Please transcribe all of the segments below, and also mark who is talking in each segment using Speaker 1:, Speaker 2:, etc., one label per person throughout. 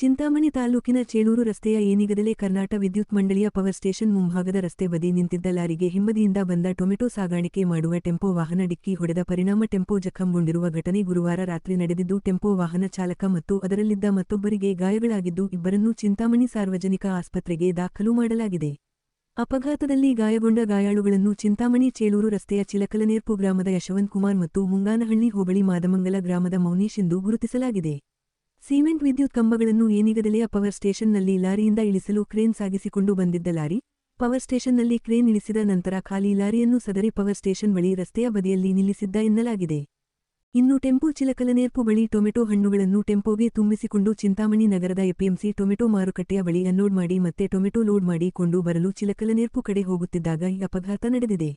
Speaker 1: ಚಿಂತಾಮಣಿ ತಾಲೂಕಿನ ಚೇಳೂರು ರಸ್ತೆಯ ಏನಿಗದಲೆ ಕರ್ನಾಟಕ ವಿದ್ಯುತ್ ಮಂಡಳಿಯ ಪವರ್ ಸ್ಟೇಷನ್ ಮುಂಭಾಗದ ರಸ್ತೆ ಬದಿ ನಿಂತಿದ್ದ ಲಾರಿಗೆ ಹಿಂಬದಿಯಿಂದ ಬಂದ ಟೊಮೆಟೊ ಸಾಗಾಣಿಕೆ ಮಾಡುವ ಟೆಂಪೋ ವಾಹನ ಡಿಕ್ಕಿ ಹೊಡೆದ ಪರಿಣಾಮ ಟೆಂಪೋ ಜಖಂಗೊಂಡಿರುವ ಘಟನೆ ಗುರುವಾರ ರಾತ್ರಿ ನಡೆದಿದ್ದು ಟೆಂಪೋ ವಾಹನ ಚಾಲಕ ಮತ್ತು ಅದರಲ್ಲಿದ್ದ ಮತ್ತೊಬ್ಬರಿಗೆ ಗಾಯಗಳಾಗಿದ್ದು ಇಬ್ಬರನ್ನೂ ಚಿಂತಾಮಣಿ ಸಾರ್ವಜನಿಕ ಆಸ್ಪತ್ರೆಗೆ ದಾಖಲು ಮಾಡಲಾಗಿದೆ. ಅಪಘಾತದಲ್ಲಿ ಗಾಯಗೊಂಡ ಗಾಯಾಳುಗಳನ್ನು ಚಿಂತಾಮಣಿ ಚೇಳೂರು ರಸ್ತೆಯ ಚಿಲಕಲನೇರ್ಪು ಗ್ರಾಮದ ಯಶವಂತ್ ಕುಮಾರ್ ಮತ್ತು ಮುಂಗಾನಹಳ್ಳಿ ಹೋಬಳಿ ಮಾದಮಂಗಲ ಗ್ರಾಮದ ಮೌನೀಶ್ ಎಂದು ಗುರುತಿಸಲಾಗಿದೆ. ಸಿಮೆಂಟ್ ವಿದ್ಯುತ್ ಕಂಬಗಳನ್ನು ಏನಿಗದಲೆಯ ಪವರ್ ಸ್ಟೇಷನ್ನಲ್ಲಿ ಲಾರಿಯಿಂದ ಇಳಿಸಲು ಕ್ರೇನ್ ಸಾಗಿಸಿಕೊಂಡು ಬಂದಿದ್ದ ಲಾರಿ, ಪವರ್ ಸ್ಟೇಷನ್ನಲ್ಲಿ ಕ್ರೇನ್ ಇಳಿಸಿದ ನಂತರ ಖಾಲಿ ಲಾರಿಯನ್ನು ಸದರಿ ಪವರ್ ಸ್ಟೇಷನ್ ಬಳಿ ರಸ್ತೆಯ ಬದಿಯಲ್ಲಿ ನಿಲ್ಲಿಸಿದ್ದ ಎನ್ನಲಾಗಿದೆ. ಇನ್ನು ಟೆಂಪೋ ಚಿಲಕಲನೇರ್ಪು ಬಳಿ ಟೊಮೆಟೊ ಹಣ್ಣುಗಳನ್ನು ಟೆಂಪೋಗೆ ತುಂಬಿಸಿಕೊಂಡು ಚಿಂತಾಮಣಿ ನಗರದ ಎಪಿಎಂಸಿ ಟೊಮೆಟೊ ಮಾರುಕಟ್ಟೆಯ ಬಳಿ ಅನ್ಲೋಡ್ ಮಾಡಿ ಮತ್ತೆ ಟೊಮೆಟೊ ಲೋಡ್ ಮಾಡಿ ಕೊಂಡು ಬರಲು ಚಿಲಕಲನೇರ್ಪು ಕಡೆ ಹೋಗುತ್ತಿದ್ದಾಗ ಈ ಅಪಘಾತ ನಡೆದಿದೆ.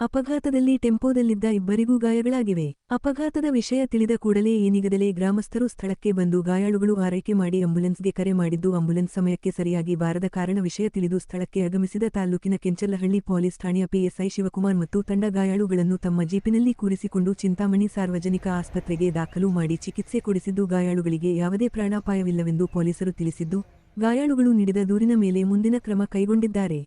Speaker 1: ಅಪಘಾತದಲ್ಲಿ ಟೆಂಪೋದಲ್ಲಿದ್ದ ಇಬ್ಬರಿಗೂ ಗಾಯಗಳಾಗಿವೆ. ಅಪಘಾತದ ವಿಷಯ ತಿಳಿದ ಕೂಡಲೇ ಏನಿಗದಲೇ ಗ್ರಾಮಸ್ಥರು ಸ್ಥಳಕ್ಕೆ ಬಂದು ಗಾಯಾಳುಗಳು ಆರೈಕೆ ಮಾಡಿ ಆಂಬ್ಯುಲೆನ್ಸ್ಗೆ ಕರೆ ಮಾಡಿದ್ದು ಆಂಬ್ಯುಲೆನ್ಸ್ ಸಮಯಕ್ಕೆ ಸರಿಯಾಗಿ ಬಾರದ ಕಾರಣ ವಿಷಯ ತಿಳಿದು ಸ್ಥಳಕ್ಕೆ ಆಗಮಿಸಿದ ತಾಲೂಕಿನ ಕೆಂಚಲ್ಲಹಳ್ಳಿ ಪೊಲೀಸ್ ಠಾಣೆಯ ಪಿಎಸ್ಐ ಶಿವಕುಮಾರ್ ಮತ್ತು ತಂಡ ಗಾಯಾಳುಗಳನ್ನು ತಮ್ಮ ಜೀಪಿನಲ್ಲಿ ಕೂರಿಸಿಕೊಂಡು ಚಿಂತಾಮಣಿ ಸಾರ್ವಜನಿಕ ಆಸ್ಪತ್ರೆಗೆ ದಾಖಲು ಮಾಡಿ ಚಿಕಿತ್ಸೆ ಕೊಡಿಸಿದ್ದು ಗಾಯಾಳುಗಳಿಗೆ ಯಾವುದೇ ಪ್ರಾಣಾಪಾಯವಿಲ್ಲವೆಂದು ಪೊಲೀಸರು ತಿಳಿಸಿದ್ದು, ಗಾಯಾಳುಗಳು ನೀಡಿದ ದೂರಿನ ಮೇಲೆ ಮುಂದಿನ ಕ್ರಮ ಕೈಗೊಂಡಿದ್ದಾರೆ.